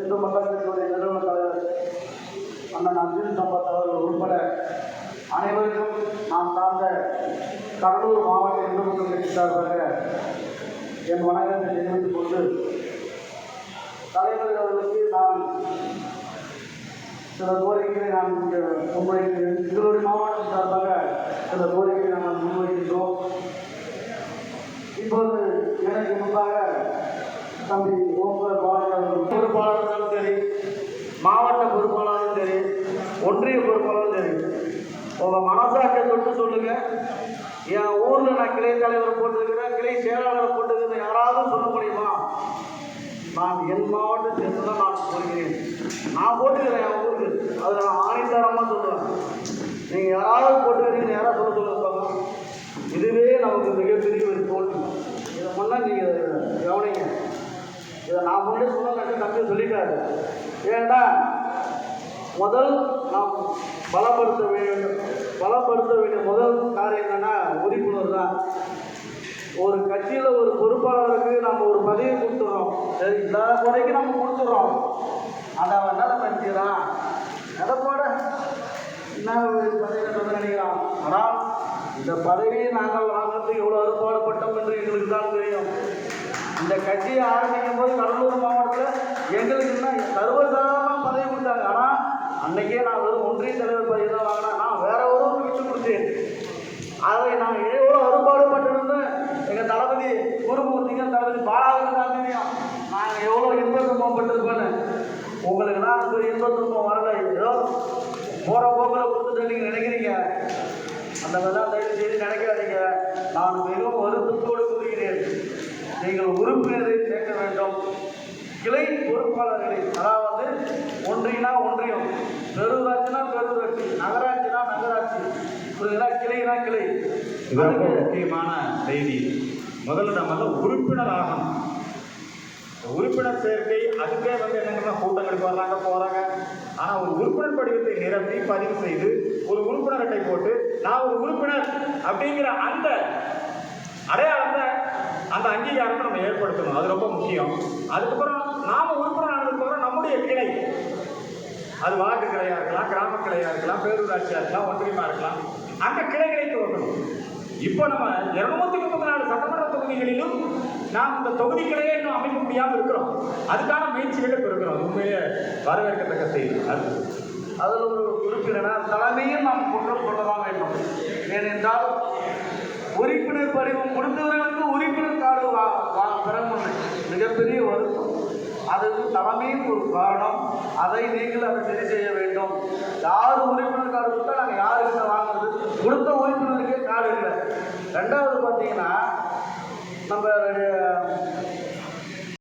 இந்து மக்கள் கட்சியுடைய நிறுவன தலைவர் அண்ணன் அர்ஜுன் சம்பத் அவர்கள் உட்பட அனைவருக்கும் நாம் சார்ந்த கடலூர் மாவட்ட இந்து மக்கள் கட்சி சார்பாக என் வணக்கத்தை தெரிவித்துக் கொண்டு தலைவர் அவர்களுக்கு நான் சில கோரிக்கைகளை நான் இங்கே முன்வைக்கிறேன். எங்களுடைய மாவட்டம் சார்பாக சில கோரிக்கைகளை நாங்கள் முன்வைக்கின்றோம். இப்போது எனக்கு முன்பாக தம்பி ஓம்பர் பாலாஜி பொறுப்பாளர்களும் சரி மாவட்ட பொறுப்பாளரும் சரி ஒன்றிய பொறுப்பாளரும் சரி உங்கள் மனசாட்சியை தொட்டு சொல்லுங்கள் என் ஊரில் நான் கிளை தலைவர் போட்டிருக்கிறேன் கிளை செயலாளர் போட்டிருக்கிறேன் யாராவது சொல்ல முடியுமா? நான் என் மாவட்டம் சேர்ந்து தான் நான் போடுகிறேன். நான் போட்டுக்கிறேன் என் ஊருக்கு. அதை நான் ஆணித்தரமாக சொல்லுவேன். நீங்கள் யாராவது போட்டுக்கிறீங்க யாராவது சொல்ல சொல்லுவாங்க இதுவே நமக்கு மிகப்பெரிய ஒரு தோல்வி. இதை முன்னே நீங்கள் கவனிங்க. இதை நான் முன்னாடி சொன்ன தம்பி சொல்லிட்டாரு. ஏன்னா முதல் நாம் பலப்படுத்த வேண்டும். பலப்படுத்த வேண்டிய முதல் காரியம் என்னன்னா உறுப்பினர் தான். ஒரு கட்சியில் ஒரு பொறுப்பாளருக்கு நம்ம ஒரு பதவி கொடுத்துட்றோம். சரி இல்லாத குறைக்கு நம்ம கொடுத்துட்றோம். அதை அவன் என்ன பண்ணிக்கிறான் எடப்பாட என்ன பதவி நினைக்கிறான்? ஆனால் இந்த பதவியை நாங்கள் வாங்குறதுக்கு எவ்வளோ அறுபாடுபட்டோம் என்று எங்களுக்கு தான் தெரியும். இந்த கட்சியை ஆரம்பிக்கும் போது கடலூர் மாவட்டத்தில் எங்களுக்கு என்ன சர்வசாதாரணமாக பதவி கொடுத்தாங்க. ஆனால் அன்னைக்கே நான் வெறும் ஒன்றிய தலைவர் பதவி தான் வாங்கினேன். நான் வேற ஒருவருக்கு விட்டு கொடுத்தேன் அதை நான் எவ்வளோ அறுபாடுபட்டிருந்தேன் எங்கள் தளபதி குருமூர்த்திங்க தளபதி பாலாவுக்கு தான் தெரியும் நாங்கள் எவ்வளோ இன்ப துன்பம் பட்டிருப்பேன்னு உங்களுக்கு தான் ஒரு இன்ப துன்பம் வரல? ஏதோ போகிற போக்கில் கொடுத்துட்டு நீங்கள் நினைக்கிறீங்க. அந்த மாதிரிலாம் தயவு செய்து நினைக்காதீங்க. நான் மிகவும் வருத்தத்தோடு கூறுகிறேன் நீங்கள் உறுப்பினரை சேர்க்க வேண்டும். கிளை பொறுப்பாளர்களை அதாவது ஒன்றியனா ஒன்றியம் பெருராட்சினா பெருராட்சி நகராட்சினா நகராட்சி புரியுதுங்களா? கிளைனா கிளை. இது ரொம்ப முக்கியமான செய்தி. முதல்ல நம்ம உறுப்பினர் ஆகணும். உறுப்பினர் சேர்க்கை அதுக்கே வந்து என்னங்கன்னா கூட்டங்களுக்கு வர்றாங்க போறாங்க ஆனா ஒரு உறுப்பினர் படிவத்தை நிரப்பி பதிவு செய்து ஒரு உறுப்பினர் அட்டை போட்டு நான் ஒரு உறுப்பினர் அப்படிங்கிற அந்த அடையாளத்தை அந்த அங்கீகாரத்தை நம்ம ஏற்படுத்தணும். அது ரொம்ப முக்கியம். அதுக்கப்புறம் நாம உறுப்பினர் ஆனதுக்கப்புறம் நம்முடைய கிளை. அது வார்டு கிளையா இருக்கலாம் கிராம கிளையா இருக்கலாம் பேரூராட்சியா இருக்கலாம் ஒன்றியமா இருக்கலாம். அந்த கிளைகளை துவக்கணும். இப்போ நம்ம இருநூத்தி முப்பத்தி நாலு சட்டமன்ற தொகுதிகளிலும் நாம் இந்த தொகுதிகளையே இன்னும் அமைக்க முடியாமல் இருக்கிறோம். அதுக்கான முயற்சிகளை இப்போ இருக்கிறோம். உண்மையிலே வரவேற்கத்தக்க செய்தி. அது. அதில் ஒரு உறுப்பினர் தலைமையும் நாம் குற்றம் சொல்லதான் வேண்டும். ஏனென்றால் உறுப்பினர் படிவம் முடிந்தவர்களுக்கு உறுப்பினர் அதுக்கு தலைமையும் ஒரு காரணம். அதை நீங்கள் அதை சரி செய்ய வேண்டும். யார் உறுப்பினர் கார்டு கொடுத்தா நாங்கள் யாருக்கிட்ட வாங்குறது? கொடுத்த உறுப்பினருக்கே கார்டு இல்லை. ரெண்டாவது பார்த்தீங்கன்னா நம்ம